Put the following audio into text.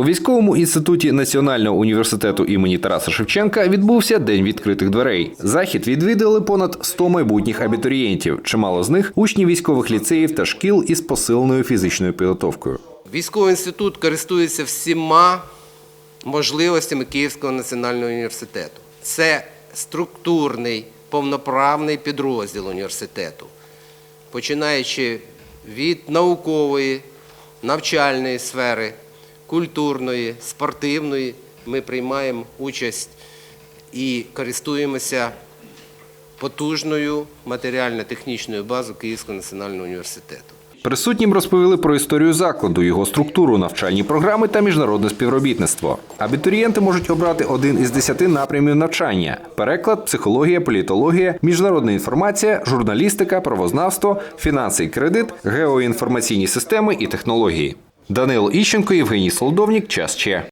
У військовому інституті Національного університету імені Тараса Шевченка відбувся день відкритих дверей. Захід відвідали понад 100 майбутніх абітурієнтів. Чимало з них учні військових ліцеїв та шкіл із посиленою фізичною підготовкою. Військовий інститут користується всіма можливостями Київського національного університету. Це структурний, повноправний підрозділ університету, починаючи від наукової, навчальної сфери, культурної, спортивної, ми приймаємо участь і користуємося потужною матеріально-технічною базою Київського національного університету. Присутнім розповіли про історію закладу, його структуру, навчальні програми та міжнародне співробітництво. Абітурієнти можуть обрати один із десяти напрямів навчання: переклад, психологія, політологія, міжнародна інформація, журналістика, правознавство, фінанси і кредит, геоінформаційні системи і технології. Данило Іщенко, Євгеній Солодовнік. Час Че.